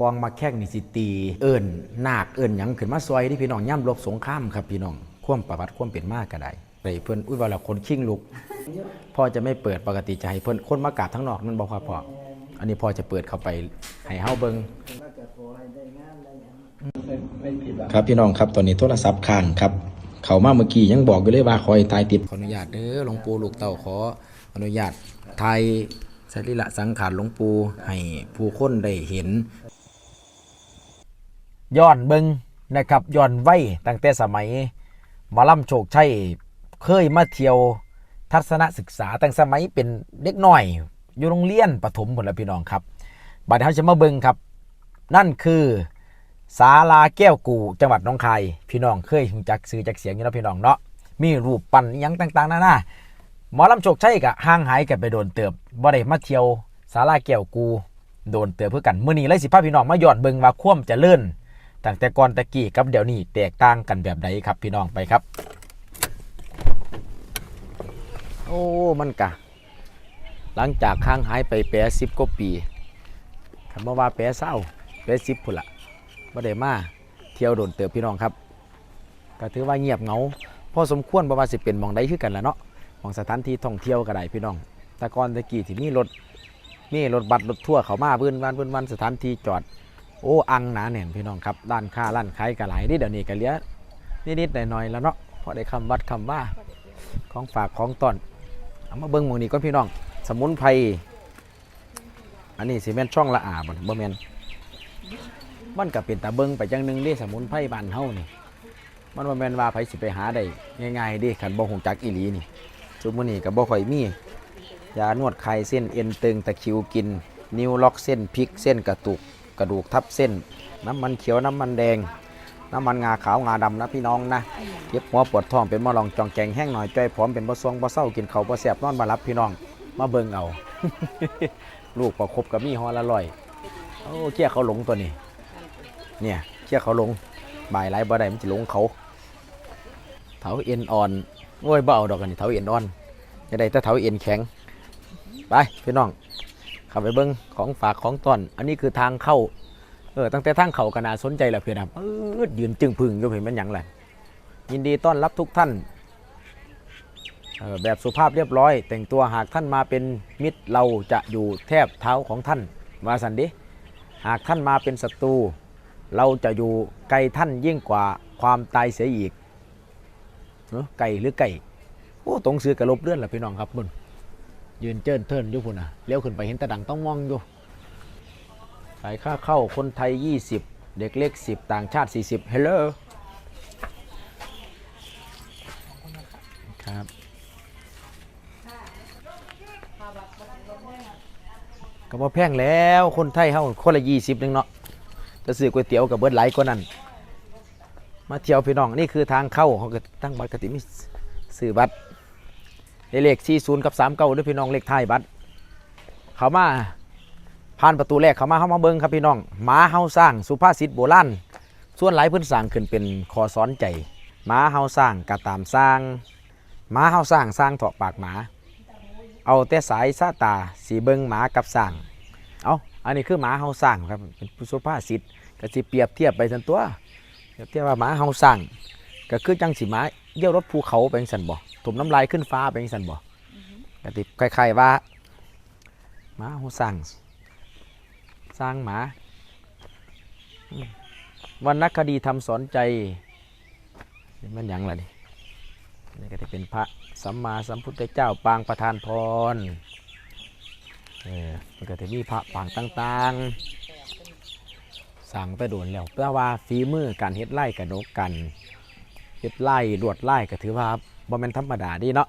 กองมาแข้งนี่สิตีเอิญนาคเอิญหยังขึ้นมาซอยที่พี่น้องย่ำรบสงครามครับพี่น้องความประวัติความเป็นมากก็ได้ไปเพิ่อนอุ้ยว่าละคนขิ้งลุกพ่อจะไม่เปิดปกติจะให้เพิ่อนคนมากราบทั้งนอกนั่นบอกครับพ่ออันนี้พ่อจะเปิดเข้าไปให้เฮาเบิงครับพี่น้องครับตอนนี้โทรศัพท์ค้างครับ เขามาเมื่อกี้ยังบอกอยู่เลยว่าคอยตายติดขออนุญาตเด้อหลวงปู่ลูกเต่าขออนุญาตไทยสรีระสังขารหลวงปู่ให้ผู้คนได้เห็น ย้อนเบิงนะครับย้อนไว้ตั้งแต่สมัยมอลำโชคชัยเคยมาเที่ยวทัศนศึกษาตั้งสมัยเป็นเด็กน้อย อยู่โรงเรียนประถมผลพี่น้องครับบัดนี้เราจะมาเบิงครับ นั่นคือศาลาแก้วกูจังหวัดน้องคายพี่น้องเคยรู้จักซื้อจักเสียงอยู่แล้วพี่น้องเนาะมีรูปปั้นยังต่างๆนานาหมอลำโชคชัยกะห่างหายกันไปโดนเติบบ่ได้มาเที่ยวศาลาแก้วกู โดนเติบเพื่อกันเมื้อนี้เลยสิพาพี่น้องมาย้อนเบิงว่าความเจริญ ตั้งแต่ก่อนตะกี้กับเดี๋ยวนี้แตกต่างกันแบบใดครับพี่น้องไปครับ โอ้มันกะ หลังจากค้างหายไปแปรสิบกว่าปีคำว่าแปรเศร้าแปรสิบพุ่นละบ่ได้มาเที่ยวโดนเติบพี่น้องครับ ก็ถือว่าเงียบเหงาพอสมควรบ่ว่าณสิเป็นมองใดคือกันละเนาะมองสถานที่ท่องเที่ยวก็ได้พี่น้องแต่ก่อนตะกี้ที่มีรถมีรถบัสรถทั่วเขามาเบื้นวันเบื้นวันสถานที่จอด โอ้อังหนาแน่นพี่น้องครับด้านค้าร้านขายกันหลนี่เดี๋ยวนี้ก็เลี้ยนิดๆหน่อยๆแล้วเนาะพอได้คำวัดคำว่าของฝากของต้อนเอามาเบิ้งมองนี้ก่อนพี่น้อง สมุนไพรอันนี้สิแม่นช่องละอาบ่บ่แม่นมันก็เป็นตาเบิ้งไปจังหนึงด้สมุนไพรบ้านเฮานี่มันบ่แม่นว่าไผสิไปหาได้ง่ายๆด้คันบ่ฮู้จักอีหลีนี่ซุมื้อนี้ก็บ่ค่อยมียานวดไข้เส้นเอ็นตึงตะคิวกิน นิ้วล็อกเส้นพลิกเส้นกระตุก กระดูกทับเส้น น้ำมันเขียวน้ำมันแดง น้ำมันงาขาวงาดำนะพี่น้องนะเจ็บหัวปวดท้องเป็นมะลองจองแกงแห้งหน่อยจ้อยผอมเป็นบ่ซวงบ่เศร้ากินเขาวบ่แสบนอนบ่หลับพี่น้องมาเบิ่งเอา ลูกประคบกับมีฮอละลอยโอ้เกี้ยเขาหลงตัวนี้ เนี่ยเกี้ยเขาหลงบ่ายไรบ่ได้มันจะหลงเขาเถาเอ็นอ่อนโอ้ยบ่เอาดอกกันนี่เถาเอ็นอ่อนจะได้แต่เถาเอ็นแข็งไปพี่น้องเข้าไปเบิ้งของฝากของต้อน อันนี้คือทางเข้า เออตั้งแต่ทางเข้าก็น่าสนใจแล้วเพื่อนครับเออยืนจึงพึงก็เห็นมันหยังไรยินดีต้อนรับทุกท่านเออแบบสุภาพเรียบร้อย แต่งตัวหากท่านมาเป็นมิตรเราจะอยู่แทบเท้าของท่านว่าสันดิหากท่านมาเป็นศัตรูเราจะอยู่ไกลท่านยิ่งกว่าความตายเสียอีกเนอะไก่หรือไก่โอ้ตรงซื้อกระลบเลื่อนล่ะพี่น้องครับมึง ยืนเจิ้นเทินอยู่พุ่นน่ะเลี้ยวขึ้นไปเห็นตะดังต้องมองอยู่ขายค่าเข้าคนไทย 20 เด็กเล็ก 10 ต่างชาติ 40ฮัลโหลครับก็บ่แพงแล้วคนไทยเฮาคนละ 20นึงเนาะจะซื้อก๋วยเตี๋ยวกับเบิร์ดไหลายกว่านั้นมาเที่ยวพี่น้องนี่คือทางเข้าเขาก็ตั้งบัตรกติมีซื้อบัตร เลข40กับ39ด้วยพี่น้องเลขไทยบัตรเขามาผ่านประตูแรกเขามาเข้ามาเบิ้งครับพี่น้องหมาเฮาสร้างสุภาษิตโบราณส่วนหลายเพิ่นสร้างขึ้นเป็นคอสอนใจหมาเฮาสร้างกระตามสร้างหมาเฮาสร้างสร้างเถาะปากหมา เอาแต่สายซาตาสีเบิงหมากับสร้างเอาอันนี้คือหมาเฮาสร้างครับเป็นสุภาษิตก็สิเปรียบเทียบไปสันตัวเปรียบเทียบว่าหมาเฮาสร้างก็คือจังสิหมาเยี่ยวรถภูเขาไปจังสันบ่ ถุมน้ำลายขึ้นฟ้าไปจังสันบ่ก็ติคล้ายๆว่าหมาเฮาสร้างสร้างหมาอืมวรรณคดีทำสอนใจนี่มันหยังล่ะนี่นี่ก็จะเป็นพระสัมมาสัมพุทธเจ้าปางประธานพรเออมันก็จะมีพระปางต่างๆ สั่งไปโดนแล้วแปลว่าฝีมือการเฮ็ดไร่กับนกกันเฮ็ดไล่ลวดไล่ก็ถือว่า บ่แม่นธรรมดาดีเนาะ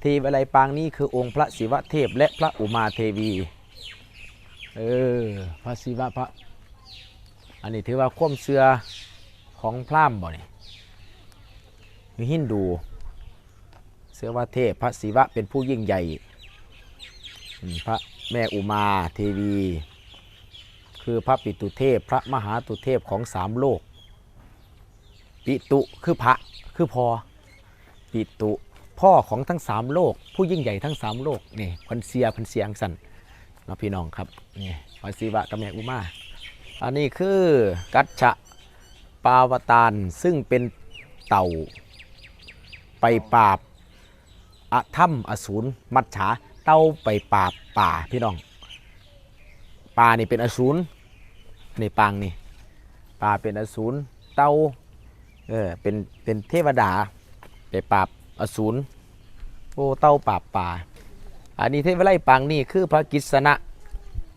เทวไลปางนี้คือองค์พระศิวะเทพและพระอุมาเทวีเออพระศิวะพระอันนี้ถือว่าควมเชื่อของพราหมณ์บ่นี่มีฮินดูเชื่อว่าเทพพระศิวะเป็นผู้ยิ่งใหญ่พระแม่อุมาเทวี คือพระปิตุเทพพระมหาตุเทพของสามโลก ปิตุคือพระคือพอ ปิตุ พ่อของทั้งสามโลก ผู้ยิ่งใหญ่ทั้งสามโลกนี่พันเสียพันเสียงสันเนาะพี่น้องครับนี่พระศิวะกับแม่อุมาอันนี้คือกัจฉะปาวตารซึ่งเป็นเต่า ไปปราบอธรรมอสูรมัจฉาเต่าไปปราบป่าพี่น้องป่านี่เป็นอสูรนี่ปางนี่ป่าเป็นอสูรเต่าเออเป็นเป็นเทวดา ไปปราบอสูรโอ้เต่าปราบป่า อันนี้เทวไลปางนี่คือพระกิษณะ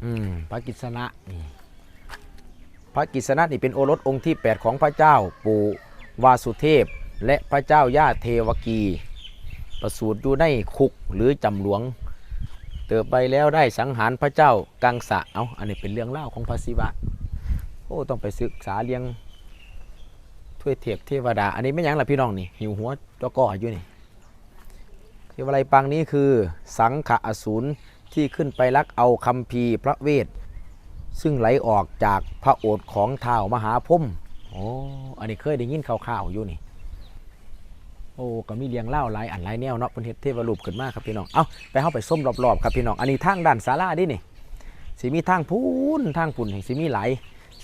อืมพระกิษณะนี่พระกิษณะนี่เป็นโอรสองค์ที่ 8 ของพระเจ้าปู่วาสุเทพ และพระเจ้าย่าเทวกี ประสูติอยู่ในคุกหรือจำหลวง เติบไปแล้วได้สังหารพระเจ้ากังสะเอาอันนี้เป็นเรื่องเล่าของพระศิวะ โอ้ต้องไปศึกษาเรียง วยเทพเทวดา อันนี้ไม่ยังล่ะพี่น้องนี่หิวหัวจอก่ออยู่นี่เทวไลปังนี้คือสังขะอสูรที่ขึ้นไปลักเอาคำพีพระเวท ซึ่งไหลออกจากพระโอษฐ์ของท้าวมหาพมโอ้อันนี้เคยได้ยินข่าวๆอยู่นี่โอ้ก็มีเรียงเล่าหลายอันหลายแนวเนาะเพิ่นเทวรูปขึ้นมากครับพี่น้องเอาไปเฮาไปส้มรอบๆครับพี่น้องอันนี้ทางด้านศาลาดินี่สิมีทางพูนทางพุ่นสิมีไหล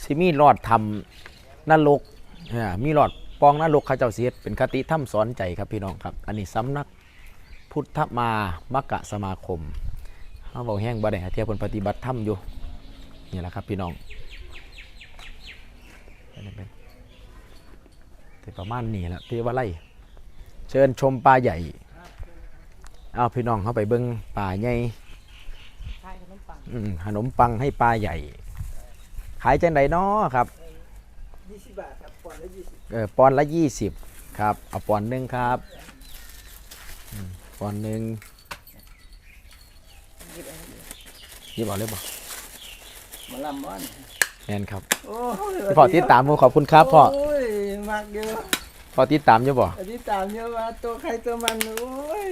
สิมีรอดทำนรก มีรอดปองนรกเขาเจ้าสิเฮ็ดเป็นคติธรรมสอนใจครับพี่น้องครับ อันนี้สำนักพุทธมามักกะสมาคมเฮาเว้าแห้งบ่ได้หาเทียบเพิ่นปฏิบัติธรรมอยู่นี่แหละครับพี่น้องเป็นเป็นแต่ประมาณนี้แหละที่ว่าไล่เชิญชมปลาใหญ่เอาพี่น้องเข้าไปเบิ้งปลาใหญ่ขนมปังให้ปลาใหญ่ ขายจังไดน้อครับยี่สิบบาท ครับปอนด์ละยี่สิบเออปอนด์ละยี่สิบครับ เอาปอนด์หนึ่งครับอืมปอนด์หนึ่งหยิบเอันนี้หยิบเอาเลยบ่มาลำบ้านแมนครับโอ้ยพ่อติดตามผมขอบคุณครับพ่อโอ้ยมากเยอะพ่อติดตามอยู่บ่อันนี้ตามเยอะว่าตัวใครตัวมันโอ้ย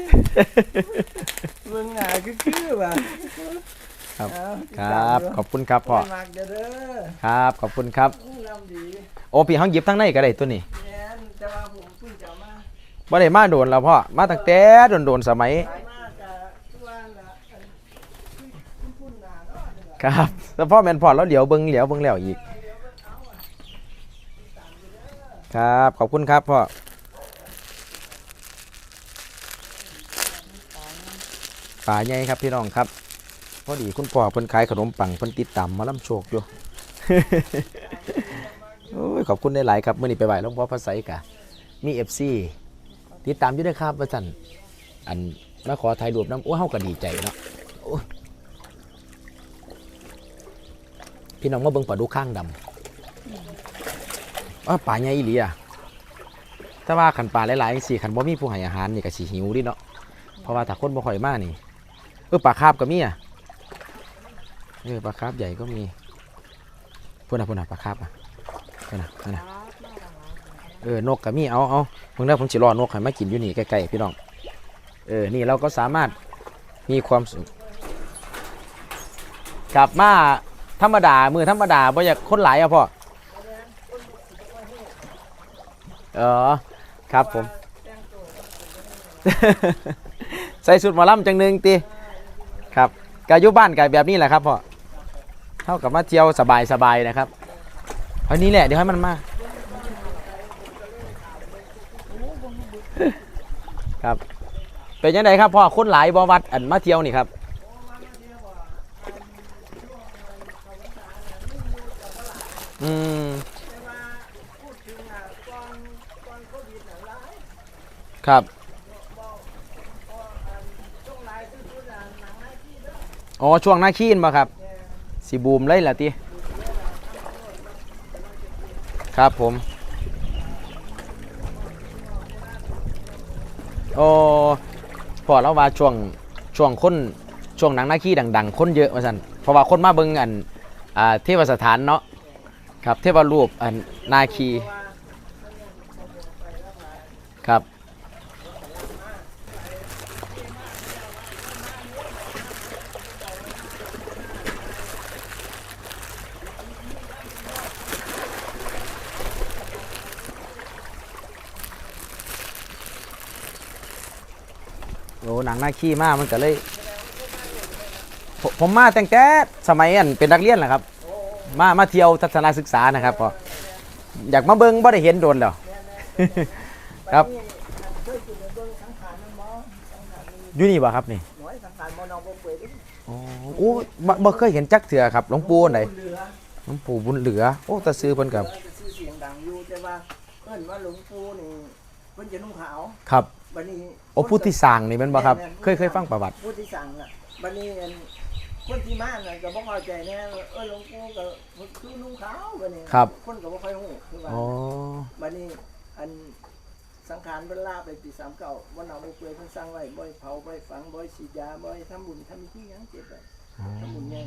เบิ่งหน้าคือคือว่ะ ครับ เอาคติดรัตามบอยู่ขอบคุณครับพ่อโยมากเด้อเด้อครับ ขอบคุณครับโอ้ยลำดีโอ้พี่ห้องหยิบทั้งในก็ได้ตัวนี้แม่นแต่ว่าผมเพิ่งจะเอามาบ่ได้มาโดนแล้วพ่อ มาตั้งแต่โดนๆสมัย ขายมากกับตัวละอันคุณคุณหนาเนาะนี่ล่ะครับแล้วพ่อแม่นพ่อแล้วเหลียวเบิ่งเหลียวเบิ่งแล้วอีก ครับ ขอบคุณครับพ่อ ป่าใหญ่ครับพี่น้องครับพ อดีคุณพ่อเพิ่นขายขนมปังเพิ่นติดตามมาล่ำโชคอยู่โอ้ยขอบคุณได้หลายครับเมื่อนี้ไปไหว้หลวงพ่อพระไสกะ มี FC ติดตามอยู่ด้วยครับว่าซั่นอันมาขอถ่ายรูปน้ำโอ้เฮาก็ดีใจเนาะพี่น้องมาเบิ่งปลาดุกข้างดำอ้าปลาใหญ่อีหลีอะถ้าว่าขันปลาหลายๆสิขันบ่มีผู้ให้อาหารนี่ก็สิหิวดิเนาะเพราะว่าถ้าคนบ่ค่อยมานี่เออปลาคาบก็มีอะ เออปลาคาบใหญ่ก็มีพุ่นน่ะพุ่นน่ะปลาคาบอะพุ่นน่ะพุ่นน่ะเออนกกับมีเอาเอาเพิ่งได้ผมสิรอนกให้มากินอยู่นี่ใกล้ๆพี่น้องเออนี่เราก็สามารถมีความสุขกลับมาธรรมดามือธรรมดาบ่อยากคนหลายอะพ่อเออครับผม ใส่สุดหมอลำจังหนึงตีครับกายุบ้านกับแบบนี้แหละครับพ่อ เท่ากับมาเที่ยวสบายๆนะครับเอานี้แหละเดี๋ยวให้มันมาครับเป็นยังไงครับพ่อคนหลายบวัดอันมาเที่ยวนี่ครับอืมแต่ว่าพูดถึงอะก่อนก่อนโครับอ๋อช่วงหน้าขี้นมาครับ สีบูมเลยล่ะติครับผม โอ้พอเราว่าช่วงช่วงคนช่วงหนังหน้าขี้ดัง ๆ คนเยอะมาสันเพราะว่าคนมาเบิ่งอันอ่าเทวสถานเนาะครับเทวรูปอันนาคีครับ โอ้หนังหน้าขี้มากมันก็เลยผมผมมาตั้งแต่สมัยอันเป็นนักเรียนแหละครับ มามาเที่ยวทัศนศึกษานะครับพ่ออยากมาเบิ่งบ่ได้เห็นโดนแล้ว ครับนี่เคยจุดเบิ่งสังขารมันบ่สังขารมันอยู่นี่บ่ครับนี่น้อยสังขารบ่นองบ่เปื่อยเด้อ๋อโอ้บ่บ่เคยเห็นจักเถื่อครับหลวงปู่อันใดเหลือหลวงปู่บุญเหลือ โอ้แตาซื้อเพิ่นกับจะชื่อเสียงดังอยู่แต่ว่าเอิ้นว่าหลวงปู่นี่เพิ่นจะนุ่งขาวครับบัดนี้ โอ้ผู้ที่สร้างนี่แม่นบ่ครับเคยเคยฟังประวัติ ผู้ที่สั่งอะบัดนี้อันคนที่มาน่ะก็บ่เข้าใจแน่เออหลวงปู่ก็คือนุ่งขาวบัดนี้ครับ คนก็บ่ค่อยฮู้คือว่าอ๋อ บัดนี้อันสังขารเพิ่นลาไปปี39วันเอาบ่เปื่อยเพิ่นสั่งไว้บ่ให้เผาบ่ให้ฝังบ่ให้ฉีดยาบ่ให้ทำบุญทำพิธีหยังเจ็บไว้ทำบุญใหญ่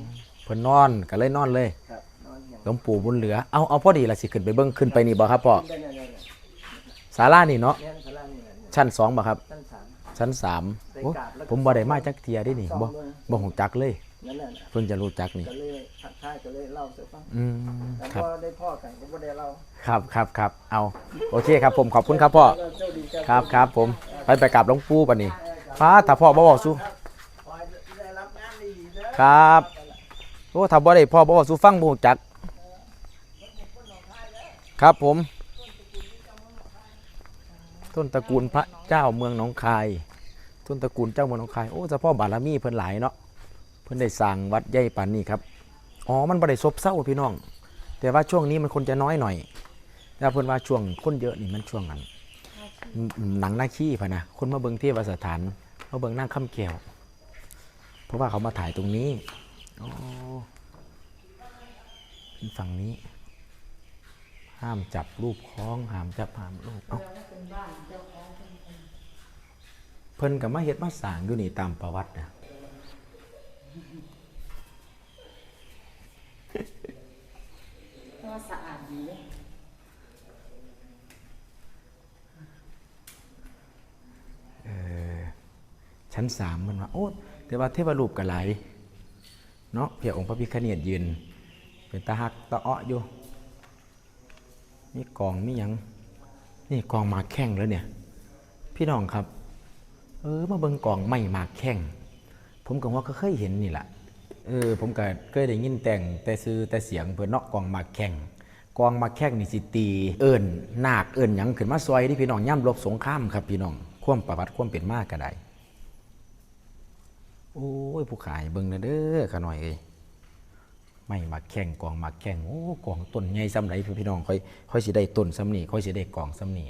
เพิ่นนอนก็เลยนอนเลยครับนอนอย่างหลวงปู่บุญเหลือ เอาเอาพอดีละสิขึ้นไปเบิ่งขึ้นไปนี่บ่ครับพ่อได้ๆๆศาลานี่เนาะๆแม่นสลานี่แหละชั้นสองบ่ครับชั้นสาม ชั้นสามไปโอ้กราบแล้วก็ผมบ่ได้มาจักเทียได้นี่สองบ่มือบ่ฮู้จักเลยนั่นแหละนะเพิ่นจะรู้จักนี่ก็เลยทักทายก็เลยเล่าสู่ฟังอืมแต่ครับพอได้พ่อกันก็บ่ได้เล่าครับครับครับเอาโอเคครับ ผมขอบคุณครับพ่อเจ้าดีเจ้าครับครับผมไปไปกราบหลวงปู่บัดนี้ฟ้าถ้าพ่อบ่บอกสู้ขอให้ได้รับงานดีๆเด้อครับโอ้ถ้าบ่ได้พ่อบ่บอกสู้ฟังบ่รู้จัก ครับผม ต้นตระกูลพระเจ้าเมืองหนองคาย ต้นตระกูลเจ้าเมืองหนองคายโอ้เฉพาะบารมีเพิ่นหลายเนาะเพิ่นได้สร้างวัดใหญ่ปานนี้ครับอ๋อมันบ่ได้ซบเซาพี่น้อง แต่ว่าช่วงนี้มันคนจะน้อยหน่อยแต่เพิ่นว่าช่วงคนเยอะนี่มันช่วงนั้นหนังหน้าขี้พะนะคนมาเบิ่งเทวสถานมาเบิงนั่งค่ำแก้วเพราะว่าเขามาถ่ายตรงนี้ อ๋อเป็นฝั่งนี้ ห้ามจับรูปคล้องห้ามจับห้ามรูปเอ้าเพิ่นกับมาเฮ็ดมาสร้างอยู่นี่ตามประวัตินะก็สะอาดดีเลยชั้นสามมันว่าโอ้แต่ว่าเทวรูปกับหลายเนาะเพียองค์พระพิฆเนศยืน เป็นตาหักตาอ้ออยู่ มีกองมีหยัง นี่กองมาแข้งแล้วเนี่ย พี่น้องครับ เออมาเบิ่งกองไม่มาแข้งผมก็ว่าก็เคยเห็นนี่แหละเออผมก็เคยได้ยินแต่งแต่ซื้อแต่เสียงเพิ่อนเนาะกองมาแข้งกองมาแข้งนี่สิตีเอิ้นนาคเอิ้นหยังขึ้นมาซอยที่พี่น้องย่ำรบสงครามครับพี่น้องความประวัติความเป็นมากก็ได้โอ้ยผู้ขายเบิ่งเด้อขาหน่อยเอ้ย ไม่มาแข่งกองมาแข่งโอ้กองต้นใหญ่ซ้ำไหนพี่น้องค่อยค่อยสิได้ต้นซ้ำนี่ค่อยสิได้กองซ้ำนี่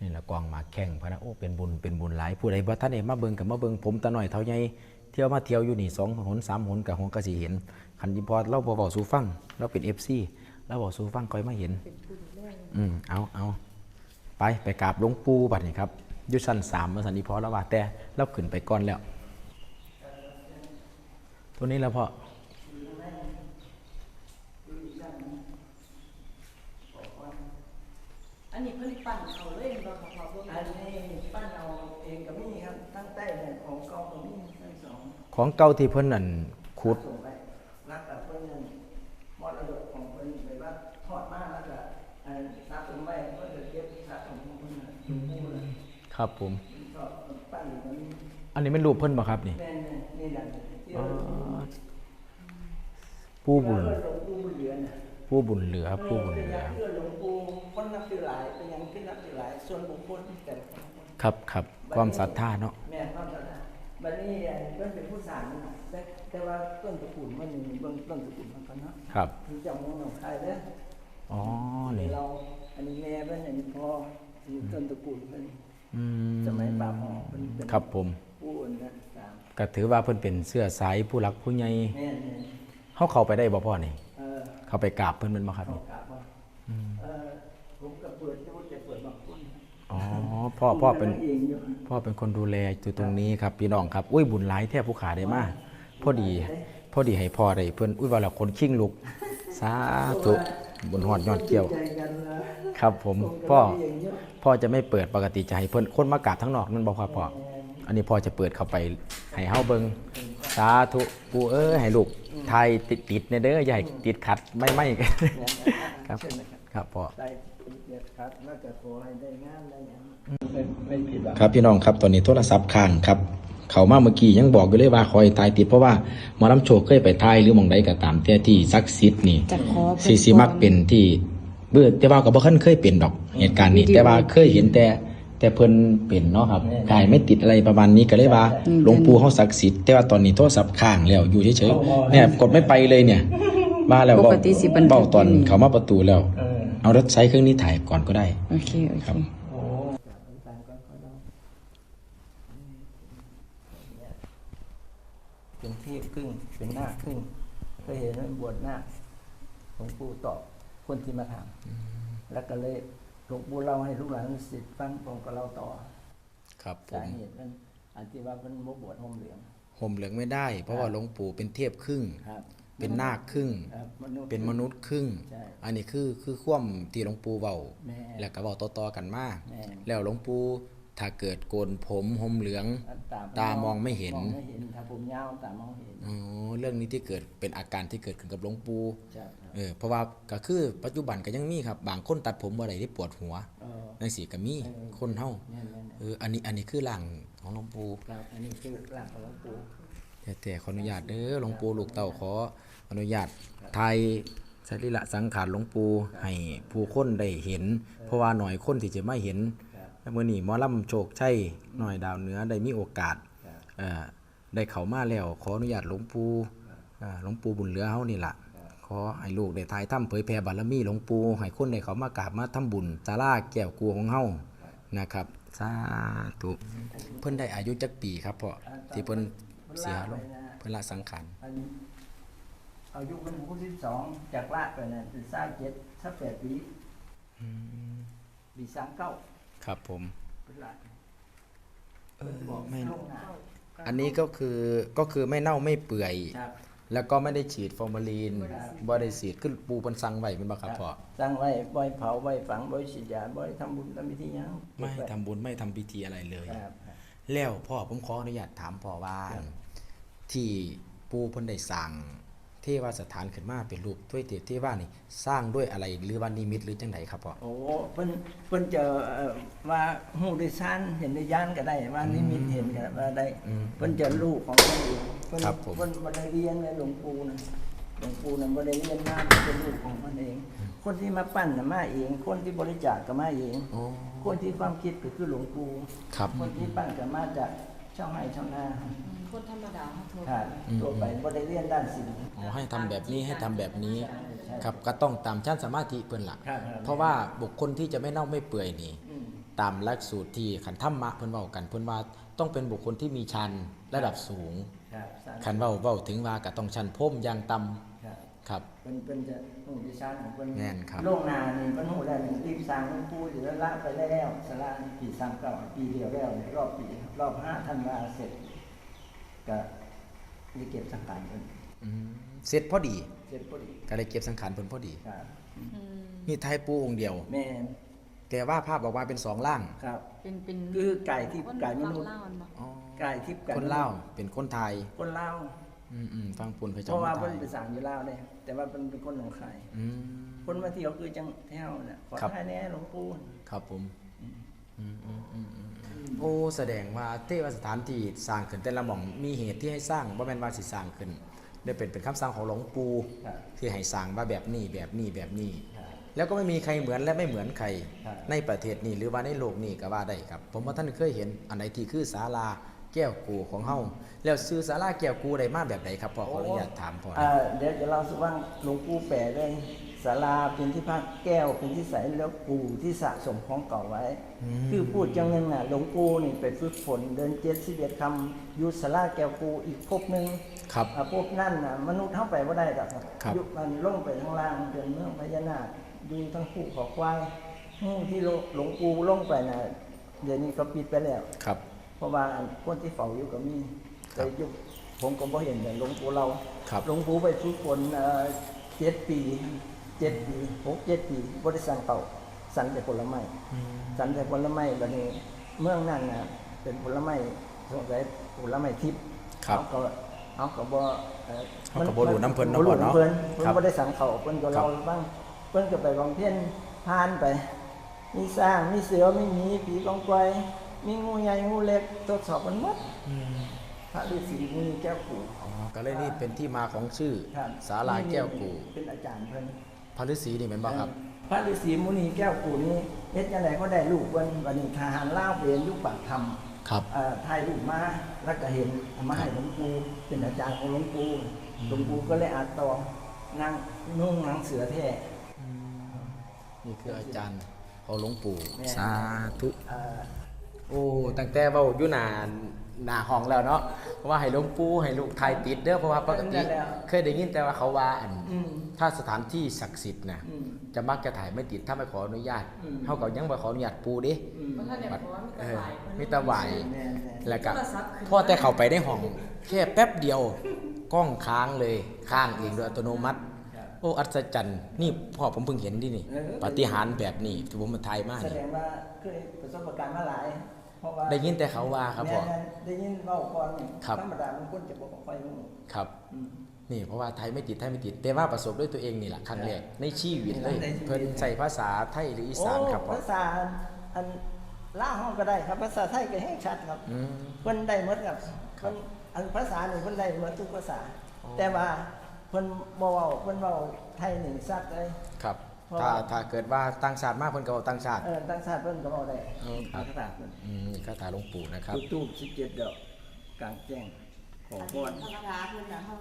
นี่แหละกองมาแข่งพะนะโอ้เป็นบุญเป็นบุญหลายผู้ใดบ่ท่านเองมาเบิ่งกับมาเบิ่งผมตาหน่อยเท่าใหญ่เที่ยวมาเที่ยวอยู่นี่สองหนสามหนกับหงก็สิเห็นคันยิพอเราบ่เว้าสู่ฟังเราเป็น FC เราบอกสู่ฟังคอยมาเห็นอืมเอาเอาไปไปกราบหลวงปู่บัดนี้ครับยุชันสามมาสันนิพอแล้วว่าแต่เราขึ้นไปก่อนแล้ว ตัวนี้แล้วพอ อันนี้เพิ่นปั่นเอาเลยบ่ค่ะพ่อเพิ่นอันนี้ปั้นเอาเองก็มีครับตั้งแต่เนี่ยของเก่าก็มีทั้งสองของเก่าที่เพิ่นนั่นขุดส่งไปรักกับเพิ่นนั่นมรดกของเพิ่นแบบว่าทอดมาแล้วก็อันสะสมไว้เพิ่นจะเก็บสะสมของเพิ่นน่ะอยู่คู่น่ะครับผม ก็ปั้นอยู่ตรงนี้อันนี้เป็นรูปเพิ่นบ่ครับนี่แม่นๆนี่แหละที่อ๋อเราผู้บุญเพื่อหลวงปู่บุญเหลือน่ะ ผู้บุญเหลือผู้บุญเหลือเพื่อหลวงปู่คนนับถือหลายเป็นยังขึ้นนับถือหลายส่วนบุคคลแต่ละคนครับครับความศรัทธาเนาะแม่ความศรัทธาบัดนี้เพิ่นเป็นผู้สร้างนั่นน่ะแต่แต่ว่าต้นตระกูลมันมีเบิ่งต้นตระกูลมันกันเนาะครับที่เจ้าเมืองหนองคายเด้ออ๋อนี่เราอันนี้แม่เพิ่นอันนี้พ่อที่ต้นตระกูลเพิ่นอืมสมัยป่าหมอเพิ่นเป็นครับผมผู้อื่นนะตามก็ถือว่าเพิ่นเป็นเสื้อสายผู้หลักผู้ใหญ่แม่นเฮาเข้าไปได้บ่พ่อนี่ๆ เออเข้าไปกราบเพิ่นแม่นบ่ครับเขานี่กราบว่าเออผมก็เปิดอยู่แต่เปิดบางคนอ๋อพ่อพ่อเป็นเองอยู่พ่อเป็นคนดูแลอยู่ตรงนี้ครับพี่น้องครับอุ้ยบุญหลายแทบผู้ขาได้มากพอดีพอดีให้พ่อได้เพิ่นอุ้ยว่าและคนขิ้งลุกสาธุบุญหอดยอดเกี่ยวใจกันนะครับผมผมก็พ่อเองอยู่พ่อจะไม่เปิดปกติจะให้เพิ่นคนมากราบทั้งนอกนั่นบ่ครับพ่ออันนี้พ่อจะเปิดเข้าไปให้เฮาเบิ่งสาธุปู่เอ้ยให้ลูก ไทยติดติดๆเนี่ยเด้ออย่าให้ติดขัดไม่ไม่เนี่ยครับเชิญนะครับครับพ่อได้เกียรติครับแล้วก็ขอให้ได้งานได้หยังไม่ไม่ผิดหวังครับพี่น้องครับตอนนี้โทรศัพท์ค้างครับเขามาเมื่อกี้ยังบอกอยู่เลยว่าคอยตายติดเพราะว่าหมอลำโชคเคยไปทายหรือหมองใดก็ตามแต่ที่ศักดิ์สิทธิ์นี่จะขอสีสีมักเป็นที่เบื่อแต่ว่าก็บ่เคยเคยเป็นดอกเหตุการณ์นี้แต่ว่าเคยเห็นแต่ แต่เพิ่นเป็นเนาะครับกายไม่ติดอะไรประมาณนี้ก็เลยว่าหลวงปู่เฮาศักดิ์สิทธิ์แต่ว่าตอนนี้โทรศัพท์ค้างแล้วอยู่เฉยๆเนี่ยกดไม่ไปเลยเนี่ย มาแล้วปบอกกติสิบันทึเบ้ากตอนเขามาประตูแล้วเออเอารถใช้เครื่องนี้ถ่ายก่อนก็ได้ โอเคโอเคครับโอ้ตามก่อนขอลองเป็นเทพครึ่งเป็นหน้าครึ่งเคยเห็นไหมบวชหน้าหลวงปู่ตอบคนที่มาถามแล้วก็เลยหล วงปู่เล่าให้ลูกหลานศิษย์ฟังผมก็เล่าต่อ ครับผสามเหตุนั้นอันที่ว่าเป็นโมบวชห่มเหลือง ห่มเหลืองไม่ได้ เพราะว่าหลวงปู่เป็นเทพครึ่ง ครับเป็นนาคครึ่ง ครับมนุษย์ เป็นมนุษย์ครึ่ง ใช่อันนี้คือคือความที่หลวงปู่เว้าแม่แล้วก็เว้าต่อๆกันมาแม่ แล้วหลวงปู่ ถ้าเกิดโกนผมห่มเหลือง ตามองไม่เห็นมองไม่เห็นถ้าผมยาวตามองเห็นอ๋อเรื่องนี้ที่เกิดเป็นอาการที่เกิดขึ้นกับหลวงปู่ใช่ครับเออเพราะว่าก็คือปัจจุบันก็ยังมีครับ บางคนตัดผมบ่ได้ที่ปวดหัวเออจังซี่ก็มีคนเฮาแม่นแม่นเอออันนี้อันนี้คือหลังของหลวงปู่ครับอันนี้คือร่างของหลวงปู่แต่แต่ขออนุญาตเด้อหลวงปู่ลูกเต้าขออนุญาตไทยสรีระสังขารหลวงปู่ให้ผู้คนได้เห็น เพราะว่าหน่อยคนที่จะไม่เห็น แล้วมื้อนี้หมอลำโชคชัยหน่อยดาวเหนือได้มีโอกาสเอ่อได้เข้ามาแล้วขออนุญาตหลวงปู่เอ่อหลวงปู่บุญเหลือเฮานี่ล่ะขอให้ลูกได้ทายถ้ำเผยแผ่บารมีหลวงปู่ให้คนได้เข้ามากราบมาทำบุญศาลาแก้วกูของเฮานะครับสาธุเพิ่นได้อายุจักปีครับพ่อที่เพิ่นเสียลงเพื่อละสังขารอันอายุมันหกสิบสองจากลาดไปนั่นเป็นสร้างเจ็ดสักแปดปีปีสามเก้า ครับผมเป็นลาดเออไม่ลงหน้าอันนี้ก็คือก็คือไม่เน่าไม่เปื่อย ครับ แล้วก็ไม่ได้ฉีดฟอร์มาลีนบ่ได้ฉีดขึ้นปูเปันสังไว้เป็นบ่ครับพ่อสร้างไว้บ่อยเผาบ่อยฝังบ่อยฉีดยาบ่อยทำบุญทำพิธีหยังไม่ทำบุญไม่ทำพิธีอะไรเลย ครับ แล้วพ่อผมขออนุญาตถามพ่อว่าที่ปูเพิ่นได้สร้าง เทวสถานขึ้นมาเป็นรูปถ้วยเตียเทวานี่สร้างด้วยอะไรหรือว่านิมิตหรือจังไดครับพ่อโอ้เพิ่นเพิ่นจะเอ่อว่าหูได้ซ่านเห็นได้ย่านก็ได้ว่านิมิตเห็นก็ว่าได้อืมเพิ่นจะรู้ของเพิ่นเองเพิ่นครับผม เพิ่นบ่ได้เรียนเลยหลวงปู่นะหลวงปู่น่ะบ่ได้เรียนมาเป็นลูกของมันเอง คนที่มาปั้นน่ะมาเอง คนที่บริจาคก็มาเอง โอ้ คนที่ความคิดก็คือหลวงปู่ครับ คนที่ปั้นก็มาจากชาวไร่ชาวนา คนธรรมดาเขาโทรครับอืมตัวไปบ่ได้เรียนด้านศิลป์ อ๋อให้ทำแบบนี้ให้ทำแบบนี้ครับก็ต้องตามชั้นสมาธิเพิ่นล่ะครับครับ เพราะว่าบุคคลที่จะไม่เน่าไม่เปื่อยนี่ อืม ตามหลักสูตรที่ขันธรรมะเพิ่นเว้ากันเพิ่นว่าต้องเป็นบุคคลที่มีชันระดับสูงครับสร้างคันเว้าเว้าถึงว่าก็ต้องชันพรมอย่างต่ำครับครับ เป็นเป็นจะหูดิชานของเป็นแม่นครับโรงนานี่เป็นหูแล้วนี่รีบสร้างหลวงปู่อยู่แล้วละไปแล้วสลานี่ปีสามเก้าปีเดียวแล้วเนี่ยรอบปีรอบห้าธันวาเสร็จ ก็จะเก็บสังขารเพิ่นอืมเสร็จพอดีเสร็จพอดีก็เลยเก็บสังขารเพิ่นพอดีครับอืมนี่ไทยปูองค์เดียว แม่นแต่ว่าภาพออกมาเป็นสองร่างครับ เป็นเป็นคือไก่ที่คนไก่มนุษย์ฟังเล่ามันบอกอ๋อไก่ทิพย์ไก่คนเล่าวเป็นคนไทย คนเล่าวอืมอืมฟังปุ่นเคยเพจำราะว่าไทเพิ่นยไปสั่งอยู่ลาวเลยแต่ว่าเพิ่นเป็นคนหนองคาย อืม คนมาเที่ยวคือจังแถวน่ะขอครับ ทายแหน่หลวงปู่ครับผมอืมอืมอืมอืมอืม โอ้แสดงว่าเทวสถานที่สร้างขึ้นแต่ละหม่องมีเหตุที่ให้สร้างบ่แม่นว่าสิสร้างขึ้นได้เป็นเป็นคำสั่งของหลวงปู่ครับที่ให้สร้างว่าแบบนี้แบบนี้แบบนี้ ครับ แล้วก็ไม่มีใครเหมือนและไม่เหมือนใคร ครับ ในประเทศนี้หรือว่าในโลกนี้ก็ว่าได้ครับ ผมว่าท่านเคยเห็นอันไหนที่คือศาลา แก้วกูของเฮาแล้วซื้อศาลาแก้วกูได้มาแบบไหนครับพ่อขออนุญาตถามพ่ออ่าเดี๋ยวจะเล่าสุว่างหลวงปู่แปลเลยศาลาเป็นที่พักแก้วเป็นที่ใสแล้วปู่ที่สะสมของเก่าไว้ คือพูดจังหนึงน่ะหลวงปู่นี่ไปฝึกฝนเดินเจ็ดสิบเอ็ดคำอยุศาลาแก้วกูอีกภพหนึ่งครับอ่าภพนั่นน่ะมนุษย์เข้าไปว่าได้ดอกครับครับยุมันลงไปข้างล่างเป็นเมืองพญานาคดูทั้งคู่ขอควายหู้ที่หลวงปู่ลงไปน่ะเดี๋ยวนี้ก็ปิดไปแล้วครับเพ ราะว่าคนที่เฝ้าอยู่ก็มีครัแต่บยุคผมก็บ่เห็นแต่หลวงปู่เราครับหลวงปู่ไปฝึกฝนเอ่อเจ็ดปีเจ็ดปีหกเจ็ดปีบริสั่งเต่าสั่งแต่ผลไม้สั่งแต่ผลไม้บัดนี้เมืองนั่นน่ะเป็นผลไม้สงสัยผลไม้ทิพย์ครับเขาก็เอาก็บ่เอ่อเขาก็บ่รู้น้ำเพิ่นเนาะบ่รู้เนาะน้ำเพิ่นเพิ่นครับบ่ได้สั่งเขาเพิ่นก็ครัเล่าบให้ฟังเพิ่นก็ไปบางเพี้ยนพานไป มีสร้างมีเสือไม่มีผีกองกอย มีงูใหญ่งูเล็กตรวจสอบมันหมดพระฤาษีมุนีแก้วกูอ๋อก็เลยนี่เป็นที่มาของชื่อครับศาลาแก้วกูเป็นอาจารย์เพิ่นพระฤาษีนี่เป็นบ่ครับ พระฤาษีมุนีแก้วกูนี่เฮ็ดจังไดก็ได้ลูกเพิ่นวันนี้ทหารลาวเปลี่ยนยุคปากธรรม ครับ เอ่อถ่ายรูปมาแล้วก็เห็นเอามาให้หลวงปู่เป็นอาจารย์ของหลวงปู่หลวงปู่ก็เลยอาตองนั่งนุ่งหนังเสือแท้ นี่คืออาจารย์ของหลวงปู่ แม่ สาธุ เอ่อ โอ้ตั้งแต่เว้าอยู่หน้าหน้าห้องแล้วเนาะว่าให้หลวงปู่ให้ลูกถ่ายติดเด้อเพราะว่าปกติเคยได้ยินแต่ว่าเขาว่าอัน อืม ถ้าสถานที่ศักดิ์สิทธิ์นะอืม จะมักจะถ่ายไม่ติดถ้าไม่ขออนุญาตอืม เท่ากับยังบ่ขออนุญาตปูเดิอืม เพราะท่านเนี่ยบัดบอกว่าเอมีอแต่ไหวมีแตะไหวแม่แม่แล้วก็โทรศัพท์ขึ้น พ่อแต่เข้าไปในห้อง แค่แป๊บเดียวกล้องค้างเลยค้างเองโดยอัตโนมัติ ครับโอ้อัศจรรย์นี่พ่อผมเพิ่งเห็นดินี่เออ ปาฏิหาริย์แบบนี้ที่ผมมาถ่ายมาแสนี่ดงว่าเคยประสบการณ์มาหลาย เพราะว่าได้ยินแต่เขาว่าครับพ่อแม่ได้ยินเว้าก่อนนี่ครับ ธรรมดามันคนจะบ่ค่อยรู้ครับ อืม นี่เพราะว่าไทยไม่ติดไทยไม่ติด แต่ว่าประสบด้วยตัวเองนี่แหละครั้งแรกในชีวิตเลยในชีวิต เพิ่นใส่ภาษาไทยหรืออีสานครับโอ้พ่อภาษาอันล่าห้องก็ได้ครับภาษาไทยก็แห้งชัดครับอืม เพิ่นได้หมดครับครับเพิ่นอันภาษานี่เพิ่นได้หมดทุกภาษาอ๋อแต่ว่าเพิ่นบ่เว้าเพิ่นเว้าไทยนี่ซักเลย ครับ เพราะถ้าว่าถ้าเกิดว่าต่างชาติมากเพิ่นก็เอาต่างชาติ เออต่างชาติเพิ่นก็เว้าได้อืมครับภาษาเพิ่นอืมนี่คาถาหลวงปู่นะครับ จุดทูบ17ดอกกลางแจ้งขออันพนี้รพระคาถาเพื่อนนะเขา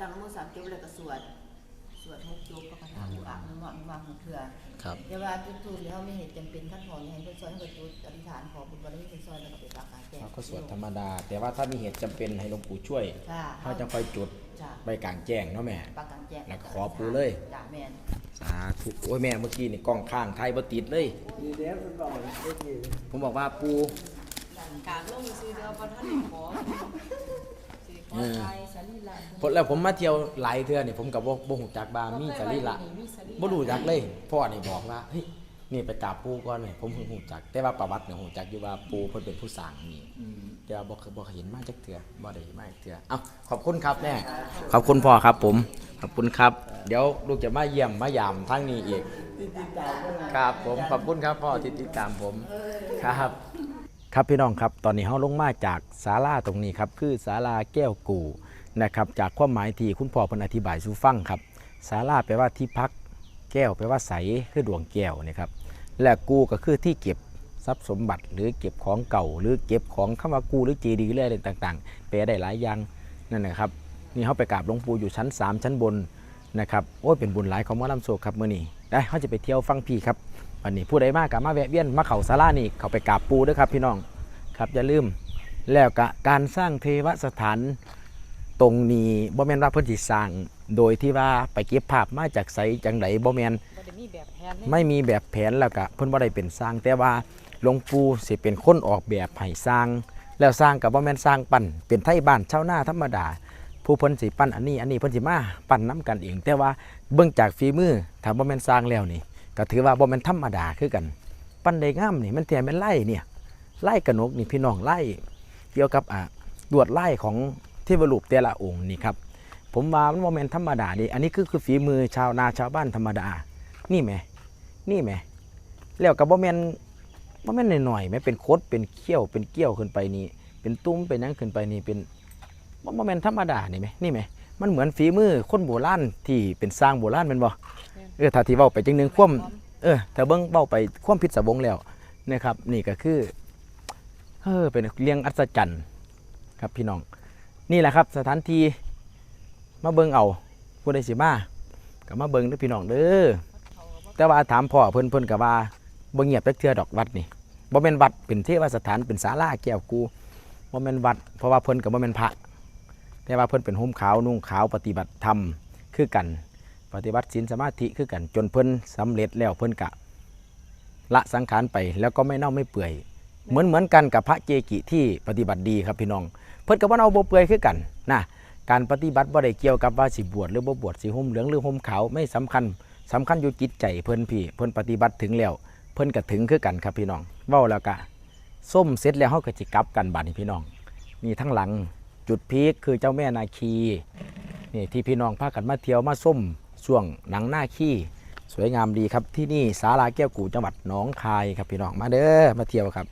ตั้งมือสามจบแล้วก็สวด สวดหกจบพระคาถาอุอะมันเหมาะมันวางของเถื่อครับ แต่ว่าจุดทูบแล้วไม่เห็นจำเป็นขั้นตอนให้เพื่อนซอยให้เพื่อนจุดอธิษฐานขอบุญบารมีเพื่อนซอยแล้วก็ไปปักกลางแจ้งเราก็สวดธรรมดา แต่ว่าถ้ามีเหตุจำเป็นให้หลวงปู่ช่วยจ้าเขาจะค่อยจุดจ้าไปกลางแจ้งเนาะแม่ ปักกลางแจ้งแล้วก็ขอปู่เลย จ้าแม่นสาธุโอ้ยแม่เมื่อกี้นี่กล้องข้างไทยบ่ติดเลยนี่เด้อเพิ่นบอกได้ดีผมบอกว่าปู่การลงซื้อเดียวพอท่านได้ขอ สิขอใจสรีระพแล้วผมมาเที่ยวหลายเทื่อนี่ผมกับบ่บ่ฮู้จักบามีสรีระมีสรีระบ่รู้จักเลยพ่อนี่บอกว่าเฮ้ยนี่ไปกราบปู่ก่อนนี่ผมเพิ่งฮู้จัก แต่ว่าประวัติเนี่ยฮู้จักอยู่ว่าปู่เพิ่นเป็นผู้สร้างนี่อืมแต่ว่าบ่เคยบ่เคยเห็นมาจักเทื่อบ่ได้มาจักเทื่อเอ้าขอบคุณครับแม่ขอบคุณพ่อครับ ผมขอบคุณครับ เดี๋ยวลูกจะมาเยี่ยมมายามทั้งนี้อีกติดตามเพิ่นนะครับผมขอบคุณครับพ่อที่ติดตามผมครับ ครับพี่น้องครับตอนนี้เราลงมาจากศาลาตรงนี้ครับคือศาลาแก้วกูนะครับจากความหมายที่คุณพ่อพิ่นอธิบายสู่ฟังครับศาลาแปลว่าที่พักแก้วแปลว่าใสคือดวงแก้วนะครับ และกูก็คือที่เก็บทรัพย์สมบัติ หรือเก็บของเก่า หรือเก็บของคำว่ากูหรือเจดีย์หรืออะไรต่างๆแปลได้หลายอย่างนั่นนะครับนี่เขาไปกราบหลวงปู่อยู่ชั้น 3 ชั้นบนนะครับโอ้ยเป็นบุญหลายของมอลำโศกครับเมื้อนี้ได้เขาจะไปเที่ยวฟังพี่ครับ วันนี้ผู้ใดมากกับมาแวะเวียนมาเขาศาลานี่เขาไปกราบปูด้วยครับพี่น้องครับอย่าลืมแล้วก็การสร้างเทวสถานตรงนี้บ่แม่นว่าเพิ่นสิสร้างโดยที่ว่าไปเก็บภาพมาจากไสจังไดบ่แม่นบ่ได้มีแบบแผนเลยไม่มีแบบแผนแล้วก็เพิ่นบ่ได้เป็นสร้าง แต่ว่าหลวงปู่สิเป็นคนออกแบบให้สร้าง แล้วสร้างก็บ่แม่นสร้างปั้นเป็นไทบ้านชาวนาธรรมดา ผู้เพิ่นสิปั้นอันนี้อันนี้เพิ่นสิมาปั้นน้กันเอง แต่ว่าเบิ่งจากฝีมือถ้าบ่แม่นสร้างแล้วนี่ ก็ถือว่าบ่แม่นธรรมดาคือกัน ปั้นได้งามนี่มันแท้แม่นไล่เนี่ยไล่กระนกนี่พี่น้องไล่เกี่ยวกับอ่าลวดไล่ของเทวรูปแต่ละองค์นี่ครับผมว่ามันโมเมนธรรมดาดิอันนี้คือคือฝีมือชาวนาชาวบ้านธรรมดา นี่แหม นี่แหม แล้วกับโมเมนโมเมนหน่อยๆแหมเป็นโคดเป็นเขี้ยว เป็นเกี้ยวขึ้นไปนี่ เป็นตุ้ม เป็นหยังขึ้นไปนี่ เป็นโมเมนธรรมดานี่ไหมนี่ไหม มันเหมือนฝีมือคนโบราณที่เป็นสร้างโบราณแมันบ่ เออถ้าที่เว้าไปจังหนึงคว่ำเออถ้าเบิ่งเว้าไปคว่ำพิษสวงแล้วนะครับ นี่ก็คือเออเป็นเรื่องอัศจรรย์ครับพี่น้อง นี่แหละครับ สถานที่มาเบิงเอาผู้ใดสิมากับมาเบิงเด้อพี่น้องเด้อแต่ว่าถามพ่อเพิ่นเพิ่นกับว่าบ่เงียบจักเทื่อดอกวัดนี่บ่แม่นวัดเป็นเทวสถานเป็นศาลาแก้วกูบ่แม่นวัด เพราะว่าเพิ่นก็บ่แม่นพระแต่ว่าเพิ่นเป็นห่มขาวนุ่งขาวปฏิบัติธรรมคือกัน ปฏิบัติศีลสมาธิคือกันจนเพิ่นสำเร็จแล้วเพิ่นกะ ละสังขารไปแล้วก็ไม่เน่าไม่เปื่อย เหมือนเหมือนกันกับพระเจกิที่ปฏิบัติดีครับพี่น้อง เพิ่นกับว่าเอาบ่เปื่อยคือกันนะการปฏิบัติบ่ได้เกี่ยวกับว่าสิบวชหรือบ่บวชสิห่มเหลืองหรือห่มขาวไม่สำคัญสำคัญอยู่จิตใจเพิ่นพี่ เพิ่นปฏิบัติถึงแล้ว เพิ่นก็ถึงคือกันครับพี่น้องเว้าแล้วก็ส้มเสร็จแล้วเฮาก็สิกลับกันบัดนี้พี่น้องนี่ทั้งหลังจุดพีคคือเจ้าแม่นาคีนี่ที่พี่น้องพากันมาเที่ยวมาส้ม ช่วงหนังหน้าขี้สวยงามดีครับที่นี่สาลาแก้วกูจังหวัดหนองคายครับพี่น้องมาเด้อมาเที่ยวครับ